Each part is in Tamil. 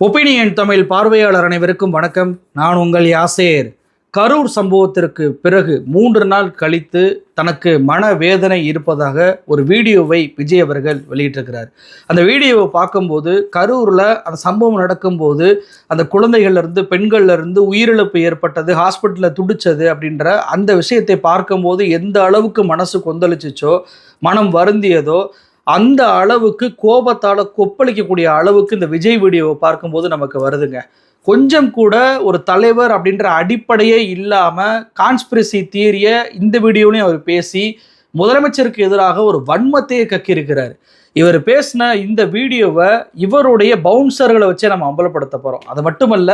ஒப்பீனியன் தமிழ் பார்வையாளர் அனைவருக்கும் வணக்கம். நான் உங்கள் யாசேர். கரூர் சம்பவத்திற்கு பிறகு மூன்று நாள் கழித்து தனக்கு மனவேதனை இருப்பதாக ஒரு வீடியோவை விஜய் அவர்கள் வெளியிட்டிருக்கிறார். அந்த வீடியோவை பார்க்கும்போது கரூரில் அந்த சம்பவம் நடக்கும்போது அந்த குழந்தைகள்லேருந்து பெண்கள்லேருந்து உயிரிழப்பு ஏற்பட்டது ஹாஸ்பிட்டலில் துடிச்சது அப்படின்ற அந்த விஷயத்தை பார்க்கும்போது எந்த அளவுக்கு மனசு கொந்தளிச்சிச்சோ மனம் வருந்தியதோ அந்த அளவுக்கு கோபத்தால் கொப்பளிக்கக்கூடிய அளவுக்கு இந்த விஜய் வீடியோவை பார்க்கும்போது நமக்கு வருதுங்க. கொஞ்சம் கூட ஒரு தலைவர் அப்படின்ற அடிப்படையே இல்லாமல் கான்ஸ்பிரசி தியரியை இந்த வீடியோலையும் அவர் பேசி முதலமைச்சருக்கு எதிராக ஒரு வன்மத்தையே கக்கியிருக்கிறார். இவர் பேசின இந்த வீடியோவை இவருடைய பவுன்சர்களை வச்சே நம்ம அம்பலப்படுத்த போகிறோம் அது மட்டுமல்ல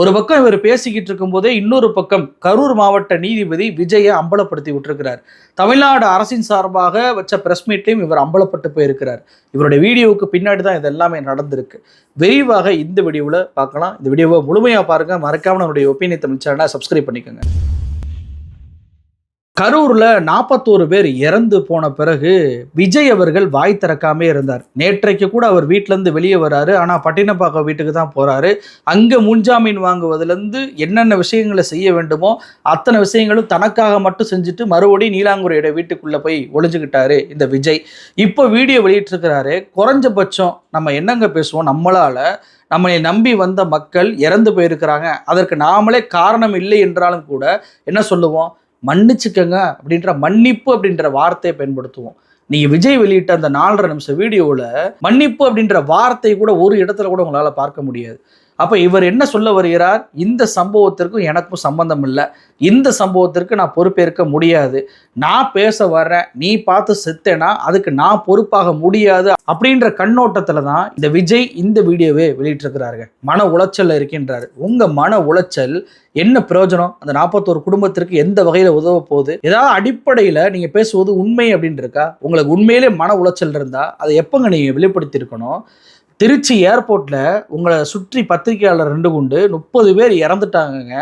ஒரு பக்கம் இவர் பேசிக்கிட்டு இருக்கும்போதே இன்னொரு பக்கம் கரூர் மாவட்ட நீதிபதி விஜயை அம்பலப்படுத்தி விட்டுருக்கிறார். தமிழ்நாடு அரசின் சார்பாக வச்ச ப்ரெஸ் மீட்லையும் இவர் அம்பலப்பட்டு போயிருக்கிறார். இவருடைய வீடியோவுக்கு பின்னாடி தான் இது எல்லாமே நடந்திருக்கு. விரிவாக இந்த வீடியோவில் பார்க்கலாம். இந்த வீடியோவை முழுமையாக பாருங்கள் மறக்காமல் நம்மளுடைய ஒப்பீனியன் தமிழ் சேனலை சப்ஸ்கிரைப் பண்ணிக்கோங்க. கரூரில் நாற்பத்தோரு பேர் இறந்து போன பிறகு விஜய் அவர்கள் வாய் திறக்காமே இருந்தார். நேற்றைக்கு கூட அவர் வீட்டிலேருந்து வெளியே வராரு. ஆனால் பட்டினப்பாக்கம் வீட்டுக்கு தான் போகிறாரு அங்கே முன்ஜாமீன் வாங்குவதுலேருந்து என்னென்ன விஷயங்களை செய்ய வேண்டுமோ அத்தனை விஷயங்களும் தனக்காக மட்டும் செஞ்சுட்டு மறுபடியும் நீலாங்குறையோட வீட்டுக்குள்ளே போய் ஒளிஞ்சுக்கிட்டாரு இந்த விஜய். இப்போ வீடியோ வெளியிட்டிருக்கிறாரு. குறைஞ்சபட்சம் நம்ம என்னங்க பேசுவோம்? நம்மளால் நம்மளை நம்பி வந்த மக்கள் இறந்து போயிருக்கிறாங்க. அதற்கு நாமளே காரணம் இல்லை என்றாலும் கூட என்ன சொல்லுவோம்? மன்னிச்சுக்கங்க அப்படின்ற மன்னிப்பு அப்படின்ற வார்த்தையை பயன்படுத்துவோம். நீங்க விஜய் வெளியிட்ட அந்த நாலரை நிமிஷம் வீடியோவில் மன்னிப்பு அப்படின்ற வார்த்தை கூட ஒரு இடத்துல கூட உங்களால் பார்க்க முடியாது. அப்போ இவர் என்ன சொல்ல வருகிறார்? இந்த சம்பவத்திற்கும் எனக்கும் சம்பந்தம் இல்லை. இந்த சம்பவத்திற்கு நான் பொறுப்பேற்க முடியாது. நான் பேச வர்றேன். நீ பார்த்து செத்தேனா? அதுக்கு நான் பொறுப்பாக முடியாது. அப்படின்ற கண்ணோட்டத்தில் தான் இந்த விஜய் இந்த வீடியோவே வெளியிட்டிருக்கிறாருங்க மன உளைச்சலில் இருக்கின்றாரு. உங்கள் மன உளைச்சல் என்ன பிரயோஜனம்? அந்த நாற்பத்தோரு குடும்பத்திற்கு எந்த வகையில் உதவ போகுது? ஏதாவது அடிப்படையில் நீங்கள் பேசுவது உண்மை அப்படின்னு இருக்கா உங்களுக்கு உண்மையிலே மன உளைச்சல் இருந்தால் அதை எப்போங்க நீங்கள் வெளிப்படுத்தியிருக்கணும்? திருச்சி ஏர்போர்ட்டில் உங்களை சுற்றி பத்திரிகையாளர் ரெண்டு குண்டு முப்பது பேர் இறந்துட்டாங்கங்க.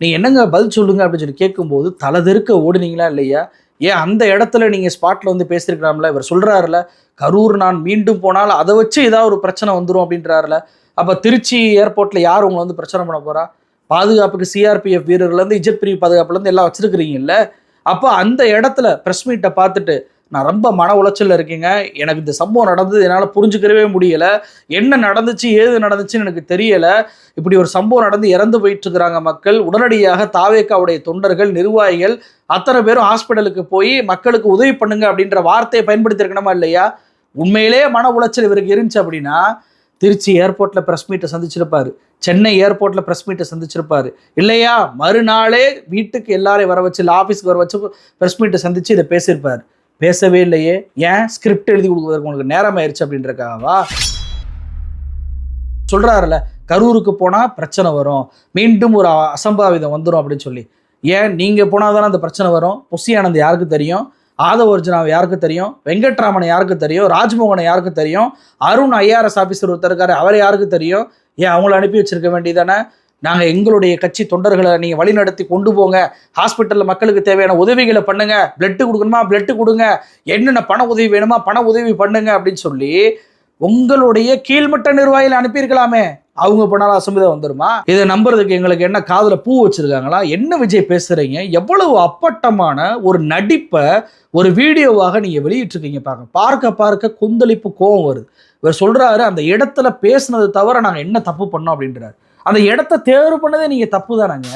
நீங்கள் என்னங்க பதில் சொல்லுங்க அப்படின்னு சொல்லி கேட்கும்போது தலை தெருக்க ஓடுனீங்களா இல்லையா? ஏன் அந்த இடத்துல நீங்கள் ஸ்பாட்டில் வந்து பேசியிருக்கலாம்ல? இவர் சொல்கிறாருல கரூர் நான் மீண்டும் போனால் அதை வச்சு ஏதாவது ஒரு பிரச்சனை வந்துடும் அப்படின்றாருல. அப்போ திருச்சி ஏர்போர்ட்டில் யார் உங்களை வந்து பிரச்சனை பண்ண போகிறா பாதுகாப்புக்கு சிஆர்பிஎஃப் வீரர்லேருந்து இஜெட் பிரிவு பாதுகாப்புலேருந்து எல்லாம் வச்சுருக்கிறீங்கல்ல? அப்போ அந்த இடத்துல ப்ரெஸ் மீட்டை பார்த்துட்டு நான் ரொம்ப மன உளைச்சலில் இருக்கீங்க. எனக்கு இந்த சம்பவம் நடந்தது என்னால் புரிஞ்சுக்கவே முடியலை. என்ன நடந்துச்சு ஏது நடந்துச்சுன்னு எனக்கு தெரியலை. இப்படி ஒரு சம்பவம் நடந்து இறந்து போயிட்டு இருக்கிறாங்க மக்கள். உடனடியாக தாவேக்காவுடைய தொண்டர்கள் நிர்வாகிகள் அத்தனை பேரும் ஹாஸ்பிட்டலுக்கு போய் மக்களுக்கு உதவி பண்ணுங்க அப்படின்ற வார்த்தையை பயன்படுத்தியிருக்கணுமா இல்லையா? உண்மையிலேயே மன உளைச்சல் இவருக்கு இருந்துச்சு அப்படின்னா திருச்சி ஏர்போர்ட்டில் ப்ரெஸ் மீட்டை சந்திச்சிருப்பார். சென்னை ஏர்போர்ட்டில் ப்ரெஸ் மீட்டை சந்திச்சிருப்பார். இல்லையா? மறுநாளே வீட்டுக்கு எல்லாரையும் வர வச்சு இல்லை ஆஃபீஸ்க்கு வர வச்சு ப்ரெஸ் மீட்டை சந்திச்சு இதை பேசியிருப்பார். பேசவே இல்லையே. ஏன் ஸ்கிரிப்ட் எழுதி கொடுக்குறதுக்கு உங்களுக்கு நேரம் ஆயிடுச்சு அப்படின்றக்காகவா? சொல்கிறாருல்ல கரூருக்கு போனால் பிரச்சனை வரும். மீண்டும் ஒரு அசம்பாவிதம் வந்துடும் அப்படின்னு சொல்லி. ஏன்? நீங்கள் போனால் தானே அந்த பிரச்சனை வரும். புசி ஆனந்த் யாருக்கு தெரியும்? ஆதவ அர்ஜுனாவை யாருக்கு தெரியும்? வெங்கட்ராமனை யாருக்கு தெரியும்? ராஜ்மோகனை யாருக்கு தெரியும்? அருண் ஐஆர்எஸ் ஆஃபீஸர் ஒருத்தர் இருக்காரு அவர் யாருக்கு தெரியும்? ஏன் அவங்கள அனுப்பி வச்சிருக்க வேண்டியதானே? நாங்கள் எங்களுடைய கட்சி தொண்டர்களை நீங்கள் வழிநடத்தி கொண்டு போங்க. ஹாஸ்பிட்டலில் மக்களுக்கு தேவையான உதவிகளை பண்ணுங்க. பிளட்டு கொடுக்கணுமா? பிளட்டு கொடுங்க. என்னென்ன பண உதவி வேணுமா? பண உதவி பண்ணுங்க அப்படின்னு சொல்லி உங்களுடைய கீழ்மட்ட நிர்வாகியில் அனுப்பியிருக்கலாமே. அவங்க பண்ணாலும் அசம்பிதம் வந்துருமா? இதை நம்புறதுக்கு எங்களுக்கு என்ன காதில் பூ வச்சிருக்காங்களா? என்ன விஜய் பேசுறீங்க? எவ்வளவு அப்பட்டமான ஒரு நடிப்பை ஒரு வீடியோவாக நீங்கள் வெளியிட்டிருக்கீங்க பாருங்க. பார்க்க பார்க்க கொந்தளிப்பு கோவம் வருது. இவர் சொல்கிறாரு அந்த இடத்துல பேசுனது தவிர நாங்கள் என்ன தப்பு பண்ணோம் அப்படின்றாரு. அந்த இடத்த தேர்வு பண்ணதே நீங்கள் தப்பு தானங்க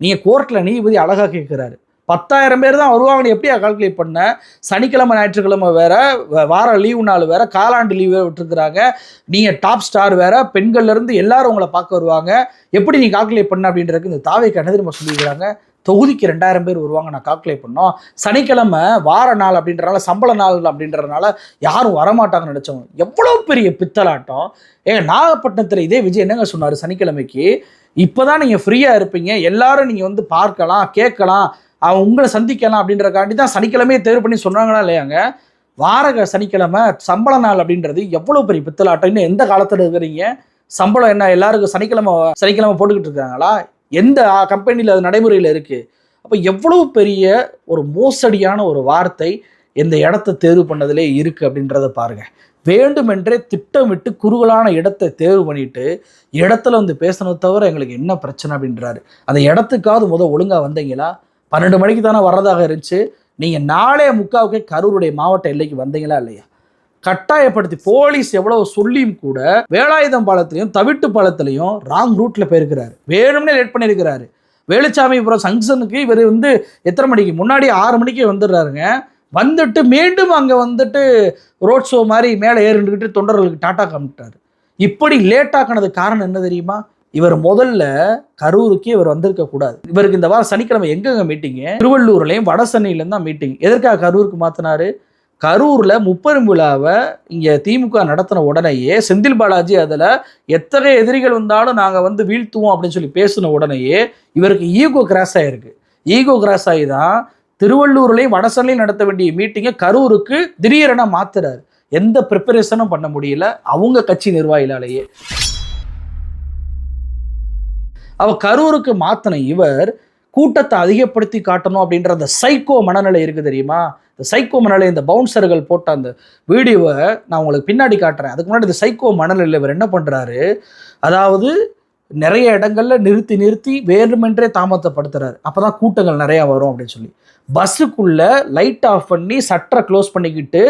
நீங்கள் கோர்ட்டில் நீதிபதி அழகாக கேட்குறாரு பத்தாயிரம் பேர் தான் வருவாங்கன்னு எப்படியா கால்குலேட் பண்ண? சனிக்கிழமை ஞாயிற்றுக்கிழமை வேற வ- வார லீவு நாள் வேற காலாண்டு லீவ் வேற விட்டுருக்குறாங்க. நீங்கள் டாப் ஸ்டார் வேற பெண்கள்லேருந்து எல்லாரும் உங்களை பார்க்க வருவாங்க. எப்படி நீ கால்குலேட் பண்ண அப்படின்றது இந்த தாவை என்ன தெரியுமா சொல்லிக்கிறாங்க தொகுதிக்கு ரெண்டாயிரம் பேர் வருவாங்க. நான் கால்குலேட் பண்ணோம். சனிக்கிழமை வார நாள் அப்படின்றனால சம்பள நாள் அப்படின்றதுனால யாரும் வரமாட்டாங்கன்னு நினச்சவங்க. எவ்வளோ பெரிய பித்தலாட்டம். ஏங்க நாகப்பட்டினத்தில் இதே விஜய் என்னங்க சொன்னார் சனிக்கிழமைக்கு? இப்போ தான் நீங்கள் ஃப்ரீயாக இருப்பீங்க. எல்லாரும் நீங்கள் வந்து பார்க்கலாம் கேட்கலாம். அவன் உங்களை சந்திக்கலாம் அப்படின்றக்காண்டி தான் சனிக்கிழமையே தேர்வு பண்ணி சொன்னாங்களா இல்லையாங்க? வார சனிக்கிழமை சம்பள நாள் அப்படின்றது எவ்வளோ பெரிய பித்தலாட்டம்? இன்னும் எந்த காலத்தில் இருக்கிறீங்க? சம்பளம் என்ன? எல்லாருக்கும் சனிக்கிழமை சனிக்கிழமை போட்டுக்கிட்டு இருக்காங்களா? எந்த கம்பெனியில் அது நடைமுறையில் இருக்குது அப்போ எவ்வளோ பெரிய ஒரு மோசடியான ஒரு வார்த்தை இந்த இடத்த தேர்வு பண்ணதிலே இருக்குது அப்படின்றத பாருங்கள் வேண்டுமென்றே திட்டமிட்டு குறுகலான இடத்தை தேர்வு பண்ணிட்டு இடத்துல வந்து பேசணும் தவிர எங்களுக்கு என்ன பிரச்சனை அப்படின்றாரு. அந்த இடத்துக்காவது முதல் ஒழுங்காக வந்தீங்களா? பன்னெண்டு மணிக்கு தானே வர்றதாக இருந்துச்சு. நீங்கள் நாளே முக்காவுக்கே கரூருடைய மாவட்ட எல்லைக்கு வந்தீங்களா இல்லையா? கட்டாயப்படுத்தி போலீஸ் எவ்வளவு சொல்லியும் கூட வேலாயுதம் பாலத்திலையும் தவிட்டு பாலத்திலையும் ராங் ரூட்ல போயிருக்கிறாரு. வேணும்னே லேட் பண்ணியிருக்கிறாரு. வேலுச்சாமிபுரம் ஜங்ஷனுக்கு இவர் வந்து எத்தனை மணிக்கு? முன்னாடி ஆறு மணிக்கு வந்துடுறாருங்க. வந்துட்டு மீண்டும் அங்கே வந்துட்டு ரோட் ஷோ மாதிரி மேலே ஏறிண்டுக்கிட்டு தொண்டர்களுக்கு டாட்டா காமிட்டார் இப்படி லேட் ஆக்கினது காரணம் என்ன தெரியுமா? இவர் முதல்ல கரூருக்கு இவர் வந்திருக்க கூடாது. இவருக்கு இந்த வாரம் சனிக்கிழமை எங்கெங்க மீட்டிங்கு திருவள்ளூர்லையும் வட சென்னையிலேயும் தான் மீட்டிங் எதற்காக கரூருக்கு மாற்றினாரு கரூரில் முப்பெரும் விழாவை இங்கே திமுக நடத்தின உடனேயே செந்தில் பாலாஜி அதில் எத்தகைய எதிரிகள் வந்தாலும் நாங்கள் வந்து வீழ்த்துவோம் அப்படின்னு சொல்லி பேசின உடனேயே இவருக்கு ஈகோ கிராஸ் ஆகிருக்கு ஈகோ கிராஸ் ஆகி தான் திருவள்ளூர்லேயும் வடசென்னையும் நடத்த வேண்டிய மீட்டிங்கை கரூருக்கு திடீரென மாத்துறாரு. எந்த ப்ரிப்பரேஷனும் பண்ண முடியல. அவங்க கட்சி நிர்வாகிகளாலேயே. அவ கரூருக்கு மாத்தின இவர் கூட்டத்தை அதிகப்படுத்தி காட்டணும் அப்படின்ற அந்த சைக்கோ மனநிலை இருக்குது தெரியுமா? இந்த சைக்கோ மனநிலை இந்த பவுன்சர்கள் போட்ட அந்த வீடியோவை நான் உங்களுக்கு பின்னாடி காட்டுறேன். அதுக்கு முன்னாடி இந்த சைக்கோ மனநிலையில் இவர் என்ன பண்ணுறாரு அதாவது நிறைய இடங்கள்ல நிறுத்தி நிறுத்தி வேண்டுமென்றே தாமதப்படுத்துறாரு. அப்பதான் கூட்டங்கள் நிறையா வரும் அப்படின்னு சொல்லி. பஸ்ஸுக்குள்ளே லைட் ஆஃப் பண்ணி சட்டரை க்ளோஸ் பண்ணிக்கிட்டு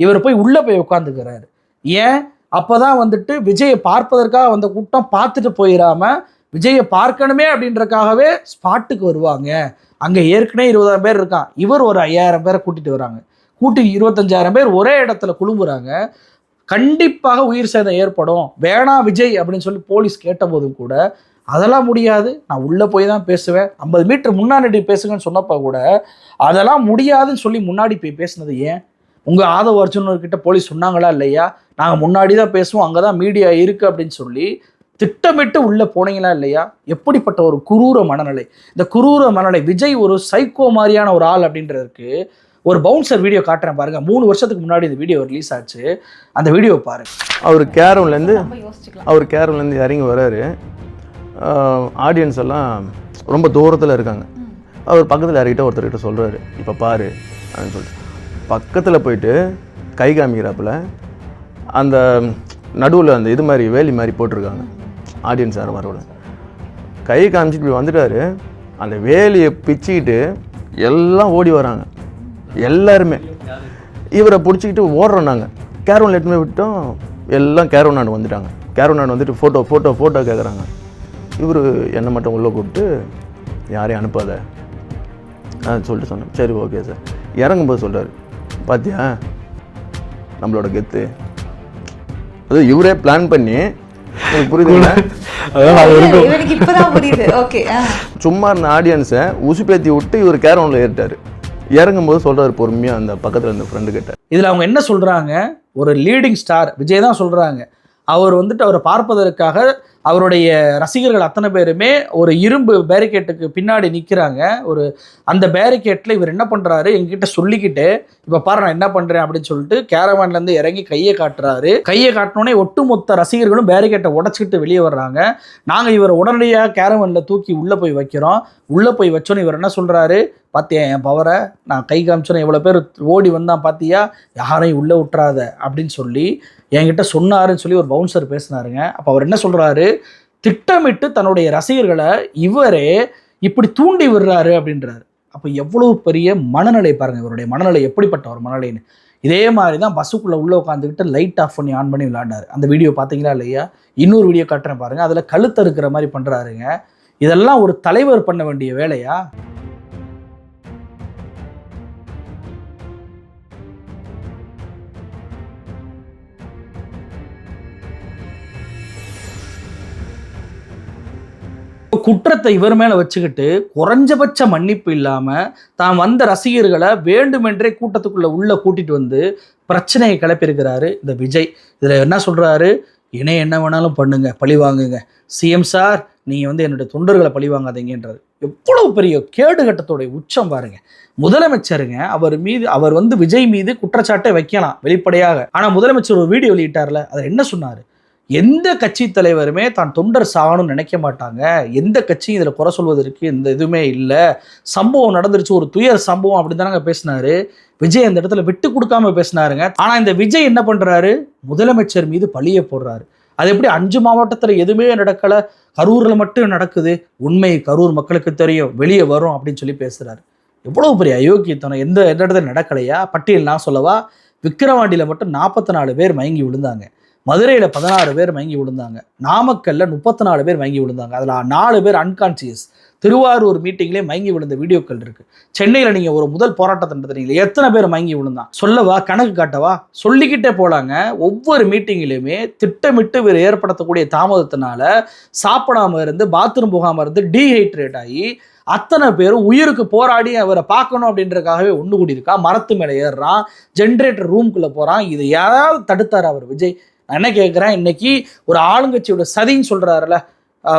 இவர் போய் உள்ளே போய் உட்காந்துக்கிறாரு ஏன்? அப்போ தான் வந்துட்டு விஜயை பார்ப்பதற்காக வந்த கூட்டம் பார்த்துட்டு போயிடாமல் விஜயை பார்க்கணுமே அப்படின்றக்காகவே ஸ்பாட்டுக்கு வருவாங்க. அங்கே ஏற்கனவே இருபதாயிரம் பேர் இருக்கான் இவர் ஒரு ஐயாயிரம் பேரை கூட்டிட்டு வராங்க. கூட்டி இருபத்தஞ்சாயிரம் பேர் ஒரே இடத்துல குழும்புறாங்க. கண்டிப்பாக உயிர் சேதம் ஏற்படும். வேணாம் விஜய் அப்படின்னு சொல்லி போலீஸ் கேட்டபோதும் கூட அதெல்லாம் முடியாது. நான் உள்ளே போய் தான் பேசுவேன். ஐம்பது மீட்டர் முன்னாடி பேசுங்கன்னு சொன்னப்போ கூட அதெல்லாம் முடியாதுன்னு சொல்லி முன்னாடி போய் பேசுனது ஏன்? உங்கள் ஆதவ அர்ஜுனர்கிட்ட போலீஸ் சொன்னாங்களா இல்லையா? நாங்கள் முன்னாடி தான் பேசுவோம். அங்கே தான் மீடியா இருக்குது அப்படின்னு சொல்லி திட்டமிட்டு உள்ளே போனீங்களா இல்லையா? எப்படிப்பட்ட ஒரு குரூர மனநிலை. இந்த குரூர மனநிலை விஜய் ஒரு சைக்கோ மாதிரியான ஒரு ஆள் அப்படின்றதுக்கு ஒரு பவுன்சர் வீடியோ காட்டுறேன் பாருங்க. மூணு வருஷத்துக்கு முன்னாடி இந்த வீடியோ ரிலீஸ் ஆச்சு. அந்த வீடியோ பாருங்க. அவர் கேரம்லேருந்து அவர் கேரம்லேருந்து இறங்கி வராரு. ஆடியன்ஸ் எல்லாம் ரொம்ப தூரத்தில் இருக்காங்க. அவர் பக்கத்தில் யார்கிட்ட ஒருத்தர்கிட்ட சொல்கிறாரு இப்போ பாரு அப்படின்னு சொல்லிட்டு. பக்கத்தில் போயிட்டு கை காமிக்கிறாப்புல அந்த நடுவில் அந்த இது மாதிரி வேலி மாதிரி போட்டிருக்காங்க. ஆடியன்ஸ் யாரும் வரவில்லை. கை காமிச்சிட்டு இப்படி வந்துட்டாரு. அந்த வேலியை பிச்சுக்கிட்டு எல்லாம் ஓடி வராங்க. எல்லாருமே. இவரை பிடிச்சிக்கிட்டு ஓடுறோம் நாங்கள் கேரோன் எட்டுமே விட்டோம். எல்லாம் கேரோன் நாடு வந்துட்டாங்க. கேரோன் நாடு வந்துட்டு ஃபோட்டோ ஃபோட்டோ ஃபோட்டோ கேட்குறாங்க இவர் என்னை மட்டும் உள்ளே கூப்பிட்டு யாரையும் அனுப்பாத. ஆ சொல்லிட்டு சொன்னேன். சரி ஓகே சார் இறங்கும்போது சொல்கிறாரு பாத்தியா? நம்மளோட கெத்து. அது இவரே பிளான் பண்ணி புரியுதுங்களா சும்மா இருந்த ஆடியன்ஸை உசுப்பேத்தி விட்டு இவர் கேரவனில் ஏறிட்டார். இறங்கும்போது சொல்கிறாரு பொறுமையாக அந்த பக்கத்தில் இருந்த ஃப்ரெண்டு கிட்ட. இதில் அவங்க என்ன சொல்கிறாங்க ஒரு லீடிங் ஸ்டார் விஜய் தான் சொல்கிறாங்க அவர் வந்துட்டு அவரை பார்ப்பதற்காக அவருடைய ரசிகர்கள் அத்தனை பேருமே ஒரு இரும்பு பேரிகேட்டுக்கு பின்னாடி நிற்கிறாங்க ஒரு அந்த பேரிகேட்டில் இவர் என்ன பண்ணுறாரு எங்கிட்ட சொல்லிக்கிட்டு இப்போ பாரு நான் என்ன பண்ணுறேன் அப்படின்னு சொல்லிட்டு கேரவான்லேருந்து இறங்கி கையை காட்டுறாரு. கையை காட்டினோடனே ஒட்டுமொத்த ரசிகர்களும் பேரிகேட்டை உடச்சிக்கிட்டு வெளியே வர்றாங்க. நாங்கள் இவரை உடனடியாக கேரவனில் தூக்கி உள்ளே போய் வைக்கிறோம். உள்ளே போய் வச்சோன்னு இவர் என்ன சொல்கிறாரு பார்த்தியா என் பவரை நான் கை காமிச்சோன்னே எவ்வளோ பேர் ஓடி வந்தான் பார்த்தியா யாரையும் உள்ளே விட்டுறாத. அப்படின்னு சொல்லி என்கிட்ட சொன்னாருன்னு சொல்லி ஒரு பவுன்சர் பேசினாருங்க. அப்போ அவர் என்ன சொல்கிறாரு திட்டமிட்டு தன்னுடைய ரசிகர்களை இவரே இப்படி தூண்டி விடுறாரு அப்படின்றாரு. அப்போ எவ்வளவு பெரிய மனநிலை பாருங்க இவருடைய மனநிலை எப்படிப்பட்ட ஒரு மனநிலைன்னு. இதே மாதிரி தான் பஸ்ஸுக்குள்ளே உள்ளே உட்காந்துக்கிட்டு லைட் ஆஃப் பண்ணி ஆன் பண்ணி விளையாண்டாரு அந்த வீடியோ பார்த்தீங்களா இல்லையா? இன்னொரு வீடியோ காட்டுறேன் பாருங்க. அதில் கழுத்து இருக்கிற மாதிரி பண்ணுறாருங்க இதெல்லாம் ஒரு தலைவர் பண்ண வேண்டிய வேலையா? குற்றத்தை இவர் மேலே வச்சுக்கிட்டு குறைஞ்சபட்ச மன்னிப்பு இல்லாமல் தான் வந்த ரசிகர்களை வேண்டுமென்றே கூட்டத்துக்குள்ளே உள்ளே கூட்டிகிட்டு வந்து பிரச்சனையை கிளப்பியிருக்கிறாரு இந்த விஜய். இதில் என்ன சொல்கிறாரு இணைய என்ன வேணாலும் பண்ணுங்க பழி வாங்குங்க. சிஎம் சார் நீங்கள் வந்து என்னுடைய தொண்டர்களை பழிவாங்காதீங்கன்றார் எவ்வளவு பெரிய கேடுகட்டத்தோடைய உச்சம் பாருங்க. முதலமைச்சருங்க அவர் மீது அவர் வந்து விஜய் மீது குற்றச்சாட்டை வைக்கலாம் வெளிப்படையாக. ஆனால் முதலமைச்சர் ஒரு வீடியோ வெளியிட்டார்ல அதில் என்ன சொன்னார்? எந்த கட்சி தலைவருமே தான் தொண்டர் சாகணும்னு நினைக்க மாட்டாங்க. எந்த கட்சியும் இதில் குறை சொல்வதற்கு எந்த இதுவுமே இல்லை. சம்பவம் நடந்துருச்சு. ஒரு துயர் சம்பவம் அப்படின்னு தானங்க பேசினாரு. விஜய் அந்த இடத்துல விட்டு கொடுக்காம பேசினாருங்க. ஆனால் இந்த விஜய் என்ன பண்ணுறாரு முதலமைச்சர் மீது பழிய போடுறாரு. அது எப்படி அஞ்சு மாவட்டத்தில் எதுவுமே நடக்கலை? கரூரில் மட்டும் நடக்குது. உண்மை கரூர் மக்களுக்கு தெரியும். வெளியே வரும் அப்படின்னு சொல்லி பேசுகிறாரு எவ்வளோ பெரிய அயோக்கியத்தனம். எந்த எந்த இடத்துல நடக்கலையா? பட்டியல் நான் சொல்லவா? விக்கிரவாண்டியில் மட்டும் நாற்பத்தி நாலு பேர் மயங்கி விழுந்தாங்க. மதுரையில் பதினாறு பேர் மயங்கி விழுந்தாங்க. நாமக்கல்ல முப்பத்தி நாலு பேர் மயங்கி விழுந்தாங்க. அதில் நாலு பேர் அன்கான்சியஸ் திருவாரூர் மீட்டிங்லேயே மயங்கி விழுந்த வீடியோக்கள் இருக்கு. சென்னையில் நீங்கள் ஒரு முதல் போராட்டத்தை நடத்துறீங்களே எத்தனை பேர் மயங்கி விழுந்தான்? சொல்லவா? கணக்கு காட்டவா? சொல்லிக்கிட்டே போலாங்க. ஒவ்வொரு மீட்டிங்லையுமே திட்டமிட்டு இவர் ஏற்படுத்தக்கூடிய தாமதத்தினால சாப்பிடாம இருந்து பாத்ரூம் போகாமல் இருந்து டீஹைட்ரேட் ஆகி அத்தனை பேரும் உயிருக்கு போராடி அவரை பார்க்கணும் அப்படின்றதுக்காகவே ஒன்று கூடியிருக்கா? மரத்து மேலே ஏறுறான். ஜென்ரேட்டர் ரூம்குள்ளே போகிறான் இது யாராவது தடுத்தார் அவர் விஜய்? நான் என்ன கேட்குறேன் இன்னைக்கு ஒரு ஆளுங்கட்சியோட சதின்னு சொல்கிறாருல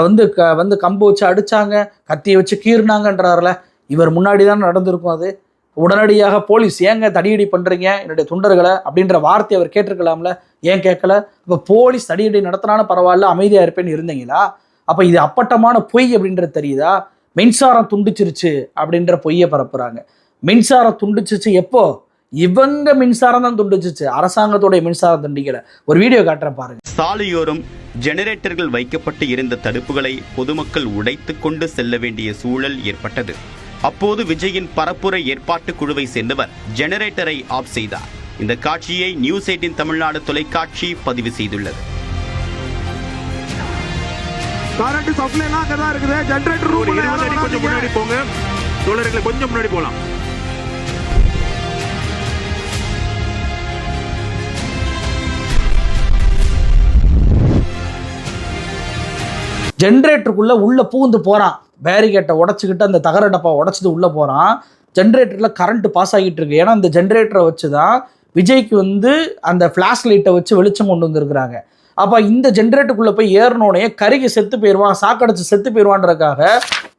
வந்து க வந்து கம்பு வச்சு அடிச்சாங்க கத்தியை வச்சு கீறினாங்கன்றாருல இவர் முன்னாடி தான் நடந்திருக்கும் அது. உடனடியாக போலீஸ் ஏங்க தடியடி பண்ணுறீங்க என்னுடைய தொண்டர்களை? அப்படின்ற வார்த்தையை அவர் கேட்டிருக்கலாம்ல. ஏன் கேட்கல? இப்போ போலீஸ் தடியடி நடத்தினாலும் பரவாயில்ல அமைதியாக இருப்பேன்னு இருந்தீங்களா? அப்போ இது அப்பட்டமான பொய் அப்படின்றது தெரியுதா? மின்சாரம் துண்டிச்சிருச்சு அப்படின்ற பொய்யை பரப்புகிறாங்க மின்சாரம் துண்டிச்சிச்சு எப்போ? இவங்க மின்சாரம் தான் துண்டிச்சிச்சு. அரசாங்கத்தோடைய மின்சாரம் துண்டிக்கல. ஒரு வீடியோ காட்டுறேன் பாருங்க. சாலையோரம் ஜெனரேட்டர்கள் வைக்கப்பட்டு இருந்த தடுப்புகளை பொதுமக்கள் உடைத்துக் கொண்டு செல்ல வேண்டிய சூழல் ஏற்பட்டது. அப்போது விஜயின் பரப்புரை ஏற்பாட்டு குழுவை சேர்ந்தவர் ஜெனரேட்டரை ஆஃப் செய்தார். இந்த காட்சியை நியூஸ் எயிட்டின் தமிழ்நாடு தொலைக்காட்சி பதிவு செய்துள்ளது. கரண்ட் சப்ளை எல்லாம் அங்கதான் இருக்குது. ஜெனரேட்டர் ரூம் கொஞ்சம் முன்னாடி போங்க. தோழர்களை கொஞ்சம் முன்னாடி போலாம் ஜென்ரேட்டருக்குள்ளே உள்ளே பூந்து போகிறான் பேரிகேட்டை உடச்சிக்கிட்டு அந்த தகர டப்பா உடச்சிட்டு உள்ளே போகிறான் ஜென்ரேட்டரில் கரண்ட் பாஸ் ஆகிட்டு இருக்கு. ஏன்னா அந்த ஜென்ரேட்டரை வச்சு தான் விஜய்க்கு வந்து அந்த ஃப்ளாஷ் லைட்டை வச்சு வெளிச்சம் கொண்டு வந்திருக்கிறாங்க. அப்போ இந்த ஜென்ரேட்டருக்குள்ளே போய் ஏறினோடனே கருகி செத்து போயிடுவான் சாக்கடைச்சு செத்து போயிடுவான்றதுக்காக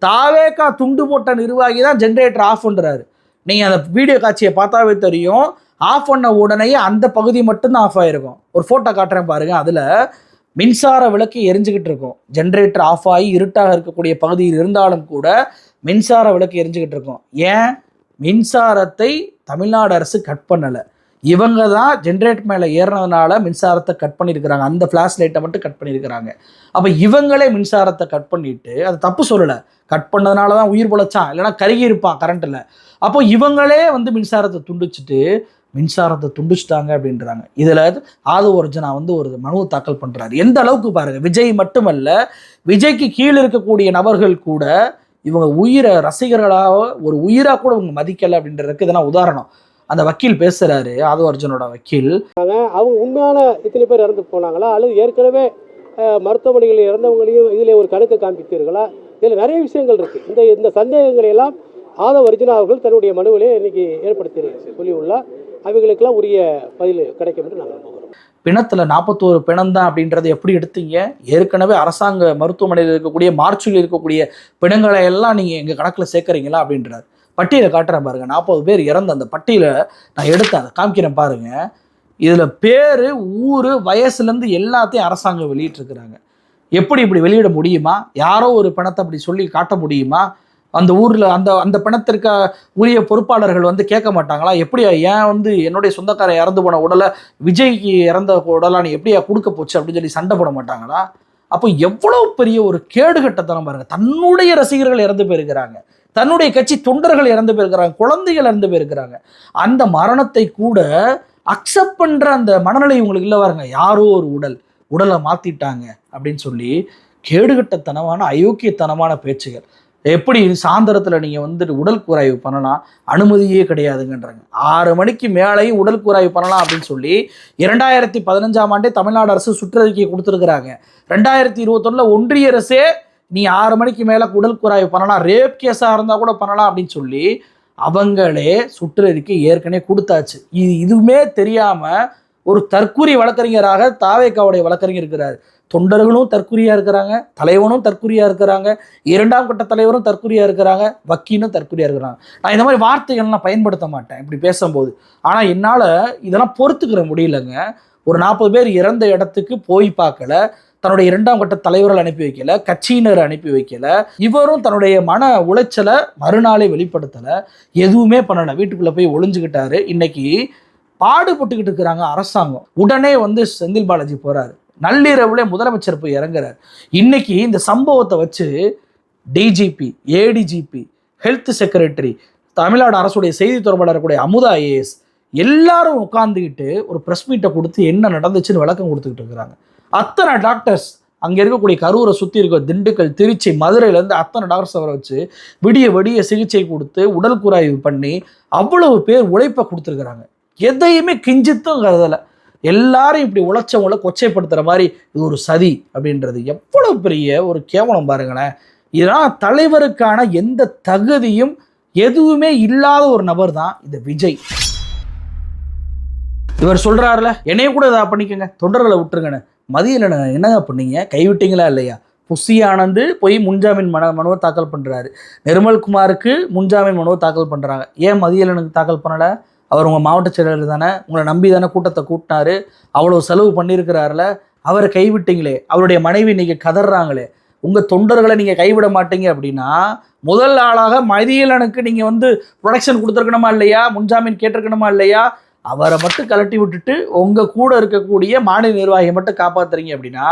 தாவேக்கா துண்டு போட்ட நிர்வாகி தான் ஜென்ரேட்டர் ஆஃப் பண்ணுறாரு நீங்கள் அந்த வீடியோ காட்சியை பார்த்தாவே தெரியும். ஆஃப் பண்ண உடனே அந்த பகுதி மட்டும்தான் ஆஃப் ஆகிருக்கும் ஒரு ஃபோட்டோ காட்டுறேன் பாருங்கள் அதில் மின்சார விளக்கு எரிஞ்சுக்கிட்டு இருக்கும். ஜென்ரேட்டர் ஆஃப் ஆகி இருட்டாக இருக்கக்கூடிய பகுதியில் இருந்தாலும் கூட மின்சார விளக்கு எரிஞ்சுக்கிட்டு இருக்கும். ஏன்? மின்சாரத்தை தமிழ்நாடு அரசு கட் பண்ணலை. இவங்க தான் ஜென்ரேட் மேலே ஏறினதுனால மின்சாரத்தை கட் பண்ணியிருக்கிறாங்க. அந்த ஃப்ளாஷ் லைட்டை மட்டும் கட் பண்ணியிருக்கிறாங்க. அப்போ இவங்களே மின்சாரத்தை கட் பண்ணிட்டு அது தப்பு சொல்லலை. கட் பண்ணதுனால தான் உயிர் பொழைச்சான். இல்லைன்னா கருகி இருப்பான் கரண்ட்டில் அப்போ இவங்களே வந்து மின்சாரத்தை துண்டிச்சிட்டு மின்சாரத்தை துண்டிச்சிட்டாங்க அப்படின்றாங்க. இதில் ஆது ஒர்ஜனா வந்து ஒரு மனு தாக்கல் பண்ணுறாரு எந்த அளவுக்கு பாருங்கள் விஜய் மட்டுமல்ல விஜய்க்கு கீழே இருக்கக்கூடிய நபர்கள் கூட இவங்க உயிரை ரசிகர்களாக ஒரு உயிராக கூட இவங்க மதிக்கலை அப்படின்றதுக்கு இதெல்லாம் உதாரணம்? அந்த வக்கீல் பேசுகிறாரு ஆது அர்ஜுனோட வக்கீல். அவங்க உண்மையான இத்தனை பேர் இறந்து போனாங்களா? அல்லது ஏற்கனவே மருத்துவமனைகளில் இறந்தவங்களையும் இதில் ஒரு கணக்கு காண்பித்தீர்களா? இதில் நிறைய விஷயங்கள் இருக்குது இந்த இந்த சந்தேகங்களை எல்லாம் ஆதவ அர்ஜுனா அவர்கள் தன்னுடைய மனுவிலே இன்னைக்கு ஏற்படுத்தி சொல்லியுள்ளார். அவைகளுக்கெல்லாம் உரிய பதில் கிடைக்கும் என்று நாங்கள் நம்புகிறோம். பிணத்துல நாற்பத்தோரு பிணம் தான் அப்படின்றத எப்படி எடுத்தீங்க? ஏற்கனவே அரசாங்க மருத்துவமனையில் இருக்கக்கூடிய மார்ச்சில் இருக்கக்கூடிய பிணங்களை எல்லாம் நீங்க எங்க கணக்குல சேர்க்கறீங்களா அப்படின்றார். பட்டியலை காட்டுறேன் பாருங்க. நாற்பது பேர் இறந்த அந்த பட்டியலை நான் எடுத்தேன் அதை காமிக்கிறேன் பாருங்க. இதுல பேரு ஊரு வயசுல இருந்து எல்லாத்தையும் அரசாங்கம் வெளியிட்டிருக்கிறாங்க. எப்படி இப்படி வெளியிட முடியுமா? யாரோ ஒரு பிணத்தை அப்படி சொல்லி காட்ட முடியுமா? அந்த ஊரில் அந்த அந்த பிணத்திற்கு உரிய பொறுப்பாளர்கள் வந்து கேட்க மாட்டாங்களா? எப்படியா ஏன் வந்து என்னுடைய சொந்தக்காரன் இறந்து போன உடலை விஜய்க்கு இறந்த உடலா நீ எப்படியா கொடுக்க போச்சு அப்படின்னு சொல்லி சண்டை போட மாட்டாங்களா? அப்போ எவ்வளவு பெரிய ஒரு கேடுகட்டத்தனம் பாருங்க. தன்னுடைய ரசிகர்கள் இறந்து போயிருக்கிறாங்க. தன்னுடைய கட்சி தொண்டர்கள் இறந்து போயிருக்கிறாங்க. குழந்தைகள் இறந்து போயிருக்கிறாங்க. அந்த மரணத்தை கூட அக்செப்ட் பண்ணுற அந்த மனநிலை உங்களுக்கு இல்லை பாருங்க. யாரோ ஒரு உடல் உடலை மாத்திட்டாங்க அப்படின்னு சொல்லி கேடுகட்டத்தனமான அயோக்கியத்தனமான பேச்சுகள். எப்படி சாயந்தரத்தில் நீங்கள் வந்துட்டு உடல் கூராய்வு பண்ணலாம்? அனுமதியே கிடையாதுங்கன்றாங்க. ஆறு மணிக்கு மேலேயும் உடல் கூராய்வு பண்ணலாம் அப்படின்னு சொல்லி இரண்டாயிரத்தி பதினஞ்சாம் ஆண்டே தமிழ்நாடு அரசு சுற்றறிக்கை கொடுத்துருக்குறாங்க. ரெண்டாயிரத்தி இருபத்தொன்னில் ஒன்றிய அரசே நீ ஆறு மணிக்கு மேலே உடல் கூராய்வு பண்ணலாம் ரேப் கேஸாக இருந்தால் கூட பண்ணலாம் அப்படின்னு சொல்லி அவங்களே சுற்றறிக்கை ஏற்கனவே கொடுத்தாச்சு. இது இதுவுமே தெரியாமல் ஒரு தற்கூரி வழக்கறிஞராக தாவேக்காவுடைய வழக்கறிஞர் இருக்கிறார். தொண்டர்களும் தற்குறியா இருக்கிறாங்க தலைவனும் தற்குறியா இருக்கிறாங்க இரண்டாம் கட்ட தலைவரும் தற்குறியா இருக்கிறாங்க வக்கீலும் தற்குறியா இருக்கிறாங்க. நான் இந்த மாதிரி வார்த்தைகள்லாம் பயன்படுத்த மாட்டேன் இப்படி பேசும்போது. ஆனால் என்னால் இதெல்லாம் பொறுத்துக்கிற முடியலங்க. ஒரு நாற்பது பேர் இறந்த இடத்துக்கு போய் பார்க்கல தன்னுடைய இரண்டாம் கட்ட தலைவர்கள் அனுப்பி வைக்கல கட்சியினர் அனுப்பி வைக்கல இவரும் தன்னுடைய மன உளைச்சலை மறுநாளே வெளிப்படுத்தலை எதுவுமே பண்ணலை. வீட்டுக்குள்ளே போய் ஒளிஞ்சுக்கிட்டாரு. இன்னைக்கு பாடுபட்டுக்கிட்டு இருக்கிறாங்க அரசாங்கம். உடனே வந்து செந்தில் பாலாஜி போறாரு. நள்ளிரவுல முதலமைச்சர் போய் இறங்குறார். இன்னைக்கு இந்த சம்பவத்தை வச்சு DGP ADGP health secretary Tamil அரசுடைய செய்தி தொடர்பாளர் கூடிய அமுதா ஐஏஎஸ் எல்லாரும் உட்காந்துக்கிட்டு ஒரு ப்ரெஸ் மீட்டை கொடுத்து என்ன நடந்துச்சுன்னு விளக்கம் கொடுத்துக்கிட்டு இருக்கிறாங்க. அத்தனை டாக்டர்ஸ் அங்கே இருக்கக்கூடிய கரூரை சுற்றி இருக்க திண்டுக்கல் திருச்சி மதுரையிலேருந்து அத்தனை டாக்டர்ஸ் அவரை வச்சு விடிய விடிய சிகிச்சை கொடுத்து உடல் குறாய்வு பண்ணி அவ்வளவு பேர் உழைப்பை கொடுத்துருக்குறாங்க. எதையுமே கிஞ்சித்தும் கருதலை. எல்லாரும் இப்படி உழைச்சவங்கள கொச்சைப்படுத்துகிற மாதிரி இது ஒரு சதி அப்படின்றது. எவ்வளவு பெரிய ஒரு கேவலம் பாருங்களேன். இதெல்லாம் தலைவருக்கான எந்த தகுதியும் எதுவுமே இல்லாத ஒரு நபர் தான் இந்த விஜய். இவர் சொல்றாருல என்னைய கூட இதாக பண்ணிக்கோங்க தொண்டர்களை விட்டுருங்கன்னு. மதியில் என்னங்க பண்ணீங்க? கைவிட்டீங்களா இல்லையா? புசி ஆனந்து போய் முன்ஜாமீன் மன மனுவை தாக்கல் பண்ணுறாரு நிர்மல்குமாருக்கு முன்ஜாமீன் மனுவை தாக்கல் பண்ணுறாங்க ஏன் மதியலனுக்கு தாக்கல் பண்ணலை? அவர் உங்கள் மாவட்ட செயலாளர் தானே உங்களை நம்பி தானே கூட்டத்தை கூட்டினாரு அவ்வளோ செலவு பண்ணியிருக்கிறாருல அவரை கைவிட்டீங்களே அவருடைய மனைவி நீங்கள் கதறாங்களே உங்கள் தொண்டர்களை நீங்கள் கைவிட மாட்டீங்க அப்படின்னா முதல் ஆளாக மதியலனுக்கு நீங்கள் வந்து ப்ரொடக்ஷன் கொடுத்துருக்கணுமா இல்லையா முன்ஜாமீன் கேட்டிருக்கணுமா இல்லையா அவரை மட்டும் கலட்டி விட்டுட்டு உங்கள் கூட இருக்கக்கூடிய மாநில நிர்வாகியை மட்டும் காப்பாத்துறீங்க அப்படின்னா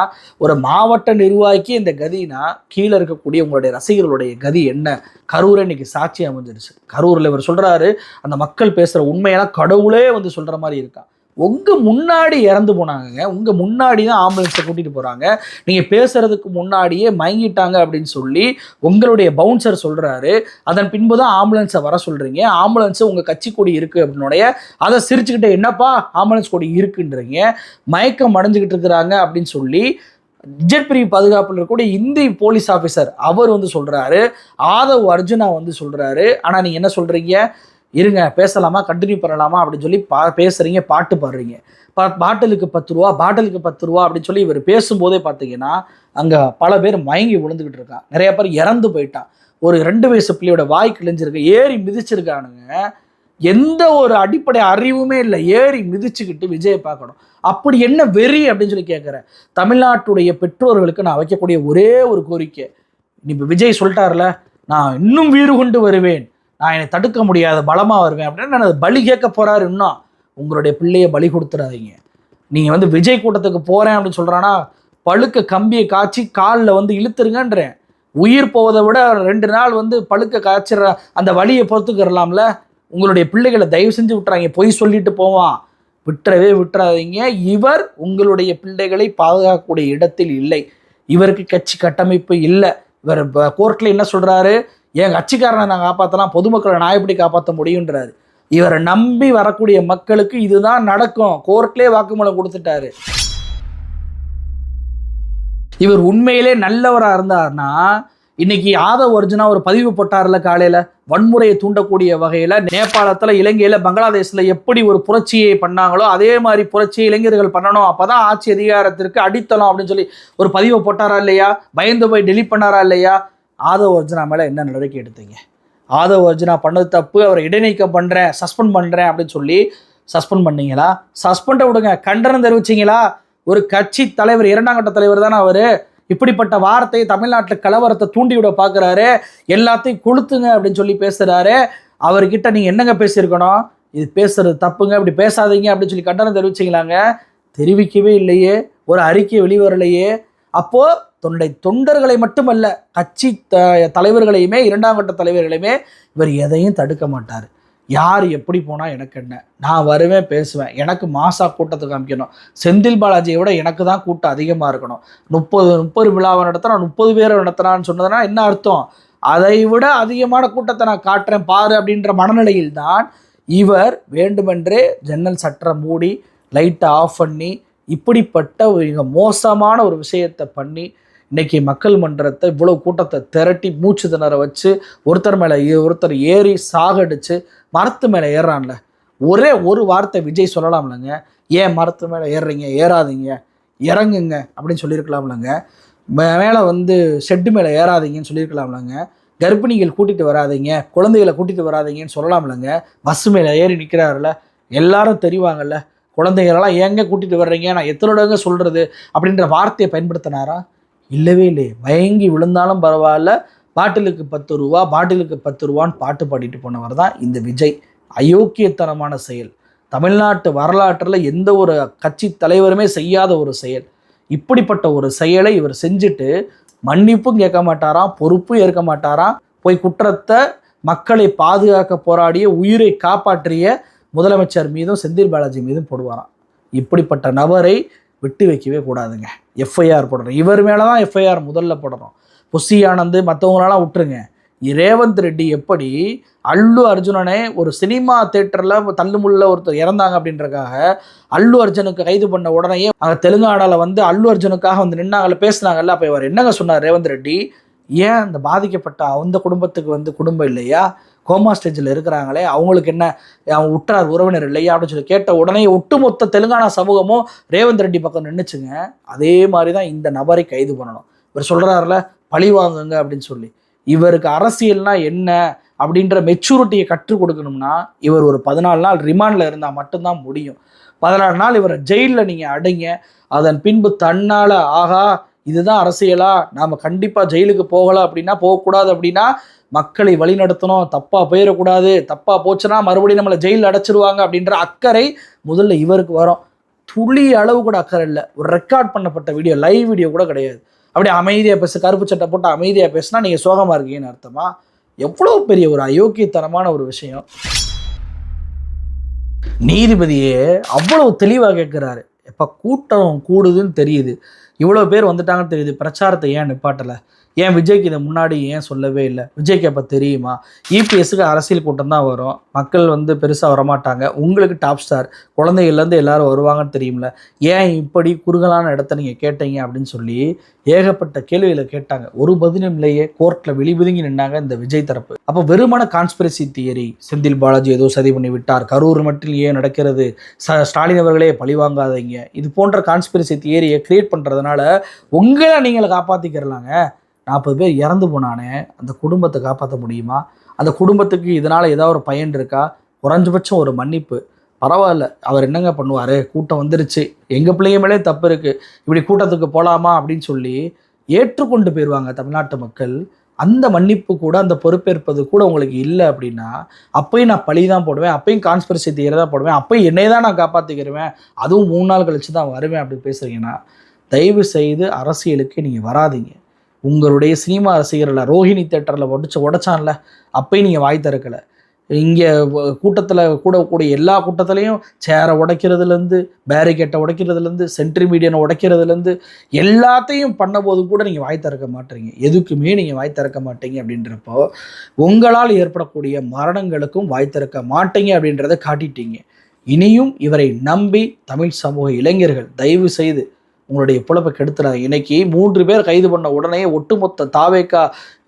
ஒரு மாவட்ட நிர்வாகிக்கு இந்த கதினா கீழே இருக்கக்கூடிய உங்களுடைய ரசிகர்களுடைய கதி என்ன? கரூரை இன்னைக்கு சாட்சி அமைஞ்சிருச்சு. கரூரில் இவர் சொல்கிறாரு அந்த மக்கள் பேசுகிற உண்மையெல்லாம் கடவுளே வந்து சொல்கிற மாதிரி இருக்கா? உங்கள் முன்னாடி இறந்து போனாங்கங்க. உங்கள் முன்னாடி தான் ஆம்புலன்ஸை கூட்டிகிட்டு போகிறாங்க நீங்கள் பேசுகிறதுக்கு முன்னாடியே மயங்கிட்டாங்க அப்படின்னு சொல்லி உங்களுடைய பவுன்சர் சொல்கிறாரு அதன் பின்பு தான் ஆம்புலன்ஸை வர சொல்கிறீங்க ஆம்புலன்ஸு உங்கள் கட்சி கொடி இருக்குது அப்படின்னுடைய அதை சிரிச்சுக்கிட்டே என்னப்பா ஆம்புலன்ஸ் கொடி இருக்குன்றீங்க? மயக்கம் அடைஞ்சுக்கிட்டு இருக்கிறாங்க அப்படின்னு சொல்லி ஜெட் பிரிவு பாதுகாப்பில் இருக்கக்கூடிய இந்தி போலீஸ் ஆஃபீஸர் அவர் வந்து சொல்கிறாரு ஆதவ் அர்ஜுனா வந்து சொல்கிறாரு ஆனால் நீங்கள் என்ன சொல்கிறீங்க இருங்க பேசலாமா கண்டினியூ பண்ணலாமா அப்படின்னு சொல்லி பா பேசுகிறீங்க பாட்டு பாடுறீங்க. பா பாட்டிலுக்கு பத்து ரூபா பாட்டிலுக்கு பத்து ரூபா அப்படின்னு சொல்லி இவர் பேசும்போதே பார்த்தீங்கன்னா அங்கே பல பேர் மயங்கி விழுந்துக்கிட்டு இருக்கான் நிறைய பேர் இறந்து போயிட்டான் ஒரு ரெண்டு வயசு பிள்ளையோட வாய் கிழிஞ்சிருக்கு ஏறி மிதிச்சிருக்கானுங்க. எந்த ஒரு அடிப்படை அறிவுமே இல்லை ஏறி மிதிச்சுக்கிட்டு விஜயை பார்க்கணும். அப்படி என்ன வெறி அப்படின்னு சொல்லி கேட்குறேன் தமிழ்நாட்டுடைய பெற்றோர்களுக்கு நான் வைக்கக்கூடிய ஒரே ஒரு கோரிக்கை. இப்போ விஜய் சொல்லிட்டார்ல நான் இன்னும் வீறு கொண்டு வருவேன். நான் என்னை தடுக்க முடியாத பலமாக வருவேன் அப்படின்னு நான் பலி கேட்க போகிறாரு இன்னும். உங்களுடைய பிள்ளையை பலி கொடுத்துடாதீங்க நீங்கள் வந்து விஜய் கூட்டத்துக்கு போகிறேன் அப்படின்னு சொல்கிறானா பழுக்க கம்பியை காய்ச்சி காலில் வந்து இழுத்துருங்கன்றேன். உயிர் போவதை விட ரெண்டு நாள் வந்து பழுக்க காய்ச்சிற அந்த வலியை பொறுத்துக்கிறலாம்ல. உங்களுடைய பிள்ளைகளை தயவு செஞ்சு விட்டுறாங்க. பொய் சொல்லிட்டு போவான். விட்டுறவே விட்டுறாதீங்க. இவர் உங்களுடைய பிள்ளைகளை பாதுகாக்கக்கூடிய இடத்தில் இல்லை. இவருக்கு கட்சி கட்டமைப்பு இல்லை. இவர் கோர்ட்டில் என்ன சொல்கிறாரு என் கட்சிக்காரனை நான் காப்பாற்றலாம் பொதுமக்களை நான் எப்படி காப்பாற்ற முடியுன்றாரு இவரை நம்பி வரக்கூடிய மக்களுக்கு இதுதான் நடக்கும். கோர்ட்லேயே வாக்குமூலம் கொடுத்துட்டாரு. இவர் உண்மையிலே நல்லவராக இருந்தார்னா இன்னைக்கு ஆதவ் அர்ஜுனா ஒரு பதிவு போட்டார்ல காலையில வன்முறையை தூண்டக்கூடிய வகையில நேபாளத்துல இலங்கையில பங்களாதேஷ்ல எப்படி ஒரு புரட்சியை பண்ணாங்களோ அதே மாதிரி புரட்சியை இளைஞர்கள் பண்ணணும். அப்பதான் ஆட்சி அதிகாரத்திற்கு அடித்தளம் அப்படின்னு சொல்லி ஒரு பதிவை போட்டாரா இல்லையா? பயந்து போய் டெலிட் பண்ணாரா இல்லையா? ஆதவ் அர்ஜுனா மேலே என்ன நடவடிக்கை எடுத்தீங்க? ஆதவ் அர்ஜுனா பண்ணது தப்பு அவரை இடைநீக்கம் பண்ணுறேன் சஸ்பெண்ட் பண்ணுறேன் அப்படின்னு சொல்லி சஸ்பெண்ட் பண்ணீங்களா? சஸ்பெண்டை விடுங்க கண்டனம் தெரிவிச்சீங்களா? ஒரு கட்சி தலைவர் இரண்டாம் கட்ட தலைவர் தானே அவர். இப்படிப்பட்ட வார்த்தை தமிழ்நாட்டில் கலவரத்தை தூண்டிவிட பார்க்குறாரு எல்லாத்தையும் கொளுத்துங்க அப்படின்னு சொல்லி பேசுகிறாரு அவர்கிட்ட நீங்கள் என்னங்க பேசியிருக்கணும்? இது பேசுறது தப்புங்க இப்படி பேசாதீங்க அப்படின்னு சொல்லி கண்டனம் தெரிவிச்சீங்களாங்க? தெரிவிக்கவே இல்லையே. ஒரு அறிக்கை வெளிவரலையே. அப்போது தன்னுடைய தொண்டர்களை மட்டுமல்ல கட்சி த தலைவர்களையுமே இரண்டாம் கட்ட தலைவர்களையுமே இவர் எதையும் தடுக்க மாட்டார். யார் எப்படி போனால் எனக்கு என்ன? நான் வருவேன் பேசுவேன். எனக்கு மாசா கூட்டத்தை காமிக்கணும். செந்தில் பாலாஜியை விட எனக்கு தான் கூட்டம் அதிகமாக இருக்கணும். முப்பது முப்பது விழாவை நடத்துகிறான் முப்பது பேரை நடத்துகிறான்னு சொன்னதுன்னா என்ன அர்த்தம்? அதை விட அதிகமான கூட்டத்தை நான் காட்டுறேன் பாரு அப்படின்ற மனநிலையில் தான் இவர் வேண்டுமென்றே ஜன்னல் சட்டரை மூடி லைட்டை ஆஃப் பண்ணி இப்படிப்பட்ட ஒரு மிக மோசமான ஒரு விஷயத்தை பண்ணி இன்னைக்கு மக்கள் மன்றத்தை இவ்வளோ கூட்டத்தை திரட்டி மூச்சு திணற வச்சு ஒருத்தர் மேலே ஒருத்தர் ஏறி சாகடிச்சு மரத்து மேலே ஏறுறான்ல. ஒரே ஒரு வார்த்தை விஜய் சொல்லலாம்லங்க. ஏன் மரத்து மேலே ஏறுறீங்க? ஏறாதீங்க. இறங்குங்க அப்படின்னு சொல்லியிருக்கலாம்லங்க. மேலே வந்து ஷெட்டு மேலே ஏறாதீங்கன்னு சொல்லியிருக்கலாம்லங்க. கர்ப்பிணிகள் கூட்டிகிட்டு வராதீங்க. குழந்தைகளை கூட்டிகிட்டு வராதீங்கன்னு சொல்லலாம்லங்க. பஸ் மேலே ஏறி நிற்கிறாருல எல்லாரும் தெரிவாங்கல்ல. குழந்தைகளெல்லாம் ஏங்க கூட்டிகிட்டு வர்றீங்க? நான் எத்தனோடங்க சொல்கிறது அப்படின்ற வார்த்தையை பயன்படுத்தினாரா? இல்லவே இல்லை மயங்கி விழுந்தாலும் பரவாயில்ல. பாட்டிலுக்கு பத்து ரூபா பாட்டிலுக்கு பத்து ரூபான்னு பாட்டு பாடிட்டு போனவர் தான் இந்த விஜய். அயோக்கியத்தனமான செயல். தமிழ்நாட்டு வரலாற்றில் எந்த ஒரு கட்சி தலைவருமே செய்யாத ஒரு செயல். இப்படிப்பட்ட ஒரு செயலை இவர் செஞ்சுட்டு மன்னிப்பும் கேட்க மாட்டாராம் பொறுப்பும் ஏற்க மாட்டாராம். போய் குற்றத்தை மக்களை பாதுகாக்க போராடிய உயிரை காப்பாற்றிய முதலமைச்சர் மீதும் செந்தில் பாலாஜி மீதும் போடுவாராம். இப்படிப்பட்ட நபரை விட்டு வைக்கவே கூடாதுங்க. எஃப்ஐஆர் போடுறோம் இவர் மேலே தான் எஃப்ஐஆர் முதல்ல போடுறோம் புசி ஆனந்த் மற்றவங்களெல்லாம் விட்டுருங்க. ரேவந்த் ரெட்டி எப்படி அல்லு அர்ஜுனனே ஒரு சினிமா தேட்டரில் தள்ளுமுள்ள ஒருத்தர் இறந்தாங்க அப்படின்றக்காக அல்லு அர்ஜுனுக்கு கைது பண்ண உடனேயே அங்கே தெலுங்கானாவில் வந்து அல்லு அர்ஜுனுக்காக வந்து நின்னாங்கல்ல பேசுனாங்கல்ல அப்போ இவர் என்னங்க சொன்னார் ரேவந்த் ரெட்டி? ஏன் அந்த பாதிக்கப்பட்ட அந்த குடும்பத்துக்கு வந்து குடும்பம் இல்லையா? கோமா ஸ்டேஜில் இருக்கிறாங்களே அவங்களுக்கு என்ன அவன் உற்றார் உறவினர் இல்லையா அப்படின்னு சொல்லி கேட்ட உடனே ஒட்டுமொத்த தெலுங்கானா சமூகமும் ரேவந்த் ரெட்டி பக்கம் நின்றுச்சுங்க அதே மாதிரி தான் இந்த நபரை கைது பண்ணணும். இவர் சொல்கிறாருல பழி வாங்குங்க அப்படின்னு சொல்லி. இவருக்கு அரசியல்னா என்ன அப்படின்ற மெச்சூரிட்டியை கற்றுக் கொடுக்கணும்னா இவர் ஒரு பதினாலு நாள் ரிமாண்டில் இருந்தால் மட்டும்தான் முடியும். பதினாலு நாள் இவரை ஜெயிலில் நீங்கள் அடைங்க. அதன் பின்பு தன்னால் ஆகா இதுதான் அரசியலா? நாம் கண்டிப்பாக ஜெயிலுக்கு போகலாம் அப்படின்னா போகக்கூடாது அப்படின்னா மக்களை வழிநடத்தணும் தப்பாக போயிடக்கூடாது தப்பாக போச்சுன்னா மறுபடியும் நம்மளை ஜெயிலில் அடைச்சிருவாங்க அப்படின்ற அக்கறை முதல்ல இவருக்கு வரும். துளி அளவு கூட அக்கறை இல்லை. ஒரு ரெக்கார்ட் பண்ணப்பட்ட வீடியோ லைவ் வீடியோ கூட கிடையாது. அப்படியே அமைதியாக பேச கருப்பு சட்டை போட்டு அமைதியாக பேசுனா நீங்கள் சோகமாக இருக்கீங்கன்னு அர்த்தமா? எவ்வளோ பெரிய ஒரு அயோக்கியத்தனமான ஒரு விஷயம். நீதிபதியே அவ்வளவு தெளிவாக கேட்குறாரு இப்போ கூட்டம் கூடுதுன்னு தெரியுது. இவ்வளோ பேர் வந்துட்டாங்கன்னு தெரியுது. பிரச்சாரத்தை ஏன் நிப்பாட்டலை? ஏன் விஜய்க்கு இதை முன்னாடி ஏன் சொல்லவே இல்லை? விஜய்க்கு அப்போ தெரியுமா? இபிஎஸ்க்கு அரசியல் கூட்டம் தான் வரும். மக்கள் வந்து பெருசாக வரமாட்டாங்க. உங்களுக்கு டாப் ஸ்டார் குழந்தைகள்லேருந்து எல்லாரும் வருவாங்கன்னு தெரியும்ல. ஏன் இப்படி குறுகலான இடத்த நீங்கள் கேட்டீங்க அப்படின்னு சொல்லி ஏகப்பட்ட கேள்விகளை கேட்டாங்க. ஒரு பதிலும் இல்லையே. கோர்ட்டில் வெளிபுதுங்கி நின்னாங்க இந்த விஜய் தரப்பு. அப்போ வெறுமான கான்ஸ்பிரசி தியரி செந்தில் பாலாஜி ஏதோ சதி பண்ணி விட்டார். கரூர் மட்டும் ஏன் நடக்கிறது. ஸ்டாலின் அவர்களே பழிவாங்காதீங்க இது போன்ற கான்ஸ்பிரசி தியரியை கிரியேட் பண்ணுறதுனால உங்களை நீங்களை காப்பாற்றிக்கிறலாங்க நாற்பது பேர் இறந்து போனானே அந்த குடும்பத்தை காப்பாற்ற முடியுமா? அந்த குடும்பத்துக்கு இதனால் ஏதாவது ஒரு பயன் இருக்கா? குறைஞ்சபட்சம் ஒரு மன்னிப்பு. பரவாயில்ல அவர் என்னங்க பண்ணுவார்? கூட்டம் வந்துருச்சு. எங்கள் பிள்ளைங்க மேலே தப்பு இருக்குது இப்படி கூட்டத்துக்கு போகலாமா அப்படின்னு சொல்லி ஏற்றுக்கொண்டு போயிடுவாங்க தமிழ்நாட்டு மக்கள். அந்த மன்னிப்பு கூட அந்த பொறுப்பேற்பது கூட உங்களுக்கு இல்லை அப்படின்னா அப்பயும் நான் பழி தான் போடுவேன் அப்பயும் கான்ஸ்பிரசி தியரி தான் போடுவேன் அப்பயும் என்னை தான் நான் காப்பாற்றிக்கிடுவேன் அதுவும் மூணு நாள் கழிச்சு தான் வருவேன் அப்படி பேசுகிறீங்கன்னா தயவு செய்து அரசியலுக்கு நீங்கள் வராதீங்க. உங்களுடைய சினிமா ரசிகர்களை ரோஹிணி தேட்டரில் உடச்சு உடைச்சான்ல அப்பயும் நீங்கள் வாய் திறக்கலை. இங்கே கூட்டத்தில் கூடக்கூடிய எல்லா கூட்டத்துலேயும் சேரை உடைக்கிறதுலேருந்து பேரிகேட்டை உடைக்கிறதுலேருந்து சென்ட்ரி மீடியனை உடைக்கிறதுலேருந்து எல்லாத்தையும் பண்ணும்போது கூட நீங்கள் வாய் திறக்க மாட்டீங்க. எதுக்குமே நீங்கள் வாய் திறக்க மாட்டீங்க அப்படின்றப்போ உங்களால் ஏற்படக்கூடிய மரணங்களுக்கும் வாய் திறக்க மாட்டீங்க அப்படின்றத காட்டிட்டீங்க. இனியும் இவரை நம்பி தமிழ் சமூக இளைஞர்கள் தயவு செய்து உங்களுடைய பிழப்பை கெடுத்துறாங்க. இன்னைக்கு மூன்று பேர் கைது பண்ண உடனே ஒட்டுமொத்த தாவேக்கா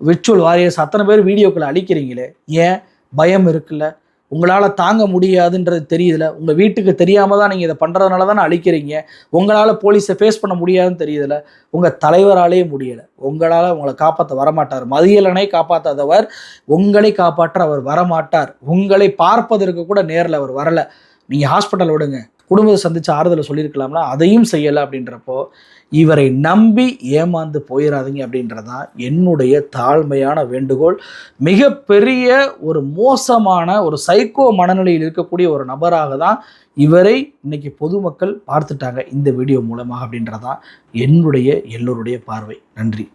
விர்ச்சுவல் வாரியர்ஸ் அத்தனை பேர் வீடியோக்களை அழிக்கிறீங்களே? ஏன்? பயம் இருக்குல்ல. உங்களால் தாங்க முடியாதுன்றது தெரியுதுல உங்கள் வீட்டுக்கு தெரியாமல் தான் நீங்கள் இதை பண்ணுறதுனால தானே அழிக்கிறீங்க. உங்களால் போலீஸை ஃபேஸ் பண்ண முடியாதுன்னு தெரியுதுல உங்கள் தலைவராலே முடியலை. உங்களால் உங்களை காப்பாற்ற வரமாட்டார். மதியலனை காப்பாற்றாதவர் உங்களை காப்பாற்ற அவர் வரமாட்டார். உங்களை பார்ப்பதற்கு கூட நேரில் அவர் வரலை. நீங்கள் ஹாஸ்பிட்டல் விடுங்க. குடும்பத்தை சந்திச்சு ஆறுதலை சொல்லியிருக்கலாம்னா அதையும் செய்யலை அப்படின்றப்போ இவரை நம்பி ஏமாந்து போயிடாதீங்க அப்படின்றதான் என்னுடைய தாழ்மையான வேண்டுகோள். மிகப்பெரிய ஒரு மோசமான ஒரு சைக்கோ மனநிலையில் இருக்கக்கூடிய ஒரு நபராக தான் இவரை இன்னைக்கு பொதுமக்கள் பார்த்துட்டாங்க இந்த வீடியோ மூலமாக அப்படின்றதான் என்னுடைய எல்லோருடைய பார்வை. நன்றி.